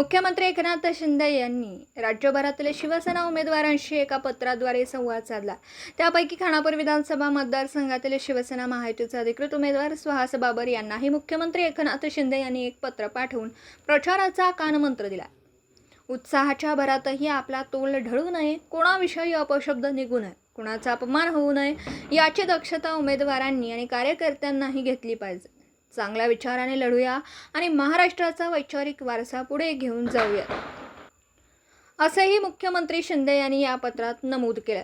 मुख्यमंत्री एकनाथ शिंदे यांनी राज्यभरातील शिवसेना उमेदवारांशी एका पत्राद्वारे संवाद साधला. त्यापैकी खानापूर विधानसभा मतदारसंघातील शिवसेना महायुतीचे अधिकृत उमेदवार सुहास बाबर यांनाही मुख्यमंत्री एकनाथ शिंदे यांनी एक पत्र पाठवून प्रचाराचा कानमंत्र दिला. उत्साहाच्या भरातही आपला तोल ढळू नये कोणाविषयी अपशब्द निघू नये कुणाचा अपमान होऊ नये याची दक्षता उमेदवारांनी आणि कार्यकर्त्यांनाही घेतली पाहिजे. चांगल्या विचाराने लढूया आणि महाराष्ट्राचा वैचारिक वारसा पुढे घेऊन जाऊया. असेही मुख्यमंत्री शिंदे यांनी या पत्रात नमूद केलं.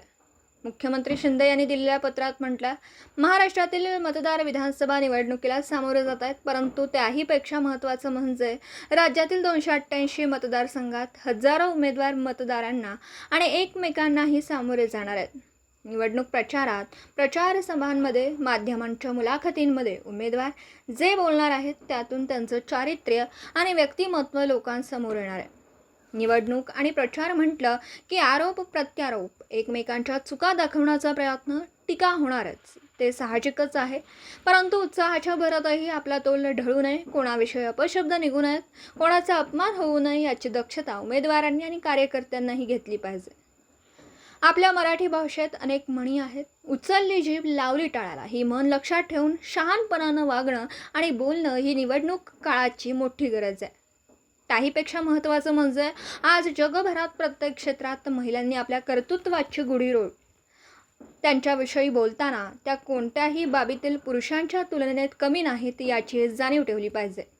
मुख्यमंत्री शिंदे यांनी दिलेल्या पत्रात म्हटलं महाराष्ट्रातील मतदार विधानसभा निवडणुकीला सामोरे जात आहेत परंतु त्याहीपेक्षा महत्त्वाचं म्हणजे राज्यातील दोनशे अठ्ठ्याऐंशी मतदारसंघात हजारो उमेदवार मतदारांना आणि एकमेकांनाही सामोरे जाणार आहेत. निवडणूक प्रचारात प्रचार सभांमध्ये माध्यमांच्या मुलाखतींमध्ये उमेदवार जे बोलणार आहेत त्यातून त्यांचं चारित्र्य आणि व्यक्तिमत्व लोकांसमोर येणार आहे. निवडणूक आणि प्रचार म्हटलं की आरोप प्रत्यारोप एकमेकांच्या चुका दाखवण्याचा प्रयत्न टीका होणारच ते साहजिकच आहे. परंतु उत्साहाच्या भरातही आपला तोल ढळू नये कोणाविषयी अपशब्द निघू नयेत कोणाचा अपमान होऊ नये याची दक्षता उमेदवारांनी आणि कार्यकर्त्यांनाही घेतली पाहिजे. आपल्या मराठी भाषेत अनेक म्हणी आहेत. उचलली जीभ लावली टाळाला ही मन लक्षात ठेवून शहाणपणानं वागणं आणि बोलणं ही निवडणूक काळाची मोठी गरज आहे. त्याहीपेक्षा महत्त्वाचं म्हणजे आज जगभरात प्रत्येक क्षेत्रात महिलांनी आपल्या कर्तृत्वाची गुढी रोड. त्यांच्याविषयी बोलताना त्या कोणत्याही बाबीतील पुरुषांच्या तुलनेत कमी नाहीत याची जाणीव ठेवली पाहिजे.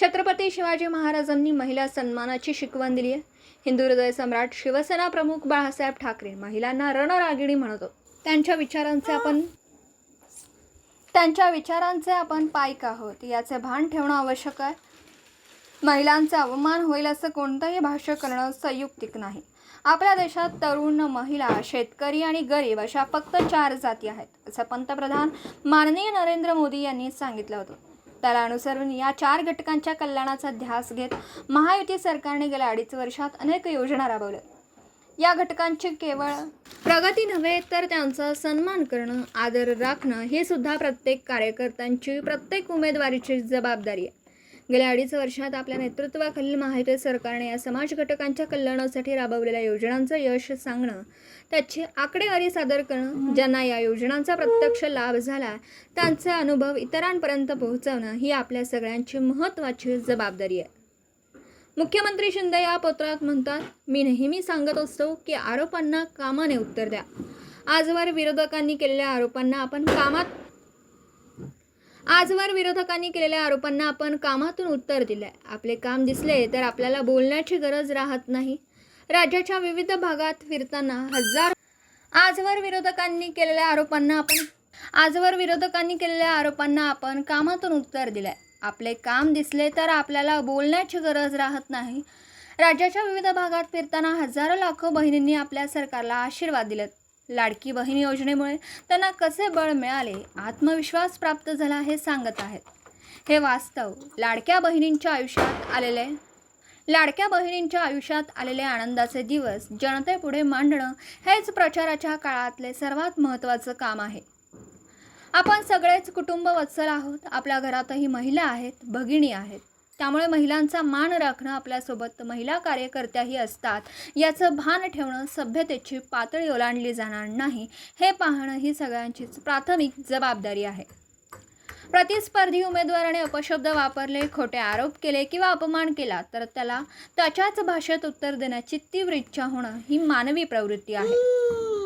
छत्रपती शिवाजी महाराजांनी महिला सन्मानाची शिकवण दिली आहे. हिंदू हृदय सम्राट शिवसेना प्रमुख बाळासाहेब ठाकरे महिलांना रणरागिणी म्हणतो. त्यांच्या विचारांचे आपण त्यांच्या विचारांचे आपण पायक आहोत. याचे भान ठेवणं आवश्यक आहे. महिलांचा अवमान होईल असं कोणतंही भाष्य करणं संयुक्तिक नाही. आपल्या देशात तरुण महिला शेतकरी आणि गरीब अशा फक्त चार जाती आहेत असं पंतप्रधान माननीय नरेंद्र मोदी यांनी सांगितलं होतं. त्याला अनुसरून या चार घटकांच्या कल्याणाचा ध्यास घेत महायुती सरकारने गेल्या अडीच वर्षात अनेक योजना राबवल्या. या घटकांची केवळ प्रगती नव्हे तर त्यांचा सन्मान करणं आदर राखणं हे सुद्धा प्रत्येक कार्यकर्त्यांची प्रत्येक उमेदवारीची जबाबदारी आहे. गेल्या अडीच वर्षात आपल्या नेतृत्वाखालील महायुती सरकारने या समाज घटकांच्या कल्याणासाठी राबवलेल्या योजनांचं यश सांगणं त्याची आकडेवारी सादर करणं ज्यांना या योजनांचा प्रत्यक्ष लाभ झाला त्यांचे अनुभव इतरांपर्यंत पोहोचवणं ही आपल्या सगळ्यांची महत्त्वाची जबाबदारी आहे. मुख्यमंत्री शिंदे या पत्रात म्हणतात मी नेहमी सांगत असतो की आरोपांना कामाने उत्तर द्या. आजवर विरोधकांनी केलेल्या आरोपांना आपण कामात आजवर विरोधकांनी केलेल्या आरोपांना आपण कामातून उत्तर दिलंय. आपले काम दिसले तर आपल्याला बोलण्याची गरज राहत नाही. राज्याच्या विविध भागात फिरताना हजार आजवर विरोधकांनी केलेल्या आरोपांना आपण आजवर विरोधकांनी केलेल्या आरोपांना आपण कामातून उत्तर दिलंय. आपले काम दिसले तर आपल्याला बोलण्याची गरज राहत नाही. राज्याच्या विविध भागात फिरताना हजारो लाखो बहिणींनी आपल्या सरकारला आशीर्वाद दिलेत. लाडकी बहीण योजनेमुळे त्यांना कसे बळ मिळाले आत्मविश्वास प्राप्त झाला हे सांगत आहेत. हे वास्तव लाडक्या बहिणींच्या आयुष्यात आलेले लाडक्या बहिणींच्या आयुष्यात आलेले आनंदाचे दिवस जनतेपुढे मांडणं हेच प्रचाराच्या काळातले सर्वात महत्त्वाचं काम आहे. आपण सगळेच कुटुंब वत्सल आहोत आपल्या घरातही महिला आहेत भगिनी आहेत. त्यामुळे महिलांचा मान राखणं आपल्यासोबत महिला कार्यकर्त्याही असतात. याचं भान ठेवणं सभ्यतेची पातळी ओलांडली जाणार नाही हे पाहणं ही सगळ्यांचीच प्राथमिक जबाबदारी आहे. प्रतिस्पर्धी उमेदवाराने अपशब्द वापरले खोटे आरोप केले किंवा अपमान केला तर त्याला त्याच्याच भाषेत उत्तर देण्याची तीव्र इच्छा होणं ही मानवी प्रवृत्ती आहे.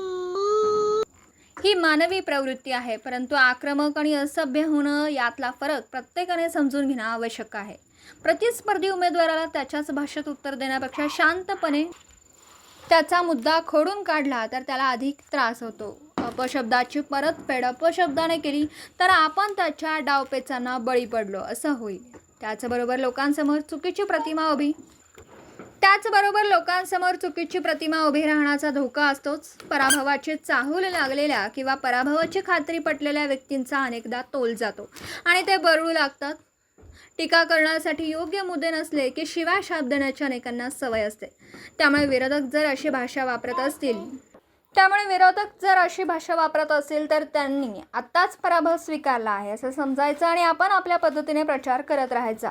ही मानवी प्रवृत्ती आहे परंतु आक्रमक आणि असभ्य होणं यातला फरक प्रत्येकाने समजून घेणं आवश्यक आहे. प्रतिस्पर्धी उमेदवाराला त्याच्याच भाषेत उत्तर देण्यापेक्षा शांतपणे त्याचा मुद्दा खोडून काढला तर त्याला अधिक त्रास होतो. अपशब्दाची परतफेड अपशब्दाने केली तर आपण त्याच्या डावपेचांना बळी पडलो असं होईल. त्याचबरोबर लोकांसमोर चुकीची प्रतिमा उभी त्याचबरोबर लोकांसमोर चुकीची प्रतिमा उभी राहण्याचा धोका असतोच. पराभवाची चाहूल लागलेल्या किंवा पराभवाची खात्री पटलेल्या व्यक्तींचा अनेकदा तोल जातो. आणि ते बरळू लागतात. टीका करण्यासाठी योग्य मुद्दे नसले की शिवाय शाप देण्याची अनेकांना सवय असते. त्यामुळे विरोधक जर अशी भाषा वापरत असतील त्यामुळे विरोधक जर अशी भाषा वापरत असेल तर त्यांनी आत्ताच पराभव स्वीकारला आहे असं समजायचं आणि आपण आपल्या पद्धतीने प्रचार करत राहायचा.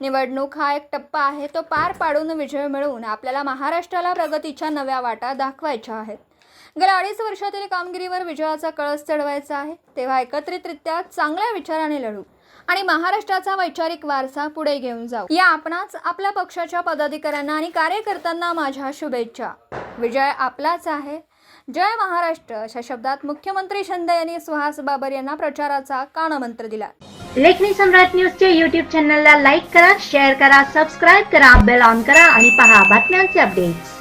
निवडणूक हा एक टप्पा आहे तो पार पाडून विजय मिळवून आपल्याला महाराष्ट्राला प्रगतीच्या नव्या वाटा दाखवायच्या आहेत. गेल्या अडीच वर्षातील कामगिरीवर विजयाचा कळस चढवायचा आहे तेव्हा एकत्रितरित्या चांगल्या विचाराने लढू आणि महाराष्ट्राचा वैचारिक वारसा पुढे घेऊन जाऊ. या आपणाच आपल्या पक्षाच्या पदाधिकाऱ्यांना आणि कार्यकर्त्यांना माझ्या शुभेच्छा. विजय आपलाच आहे. जय महाराष्ट्र. अशा शब्दात मुख्यमंत्री शिंदे यांनी सुहास बाबर यांना प्रचाराचा कानमंत्र दिला. लेखनी सम्राट न्यूजच्या युट्यूब चॅनलला लाईक करा शेअर करा सबस्क्राईब करा बेल ऑन करा आणि पहा बातम्यांचे अपडेट्स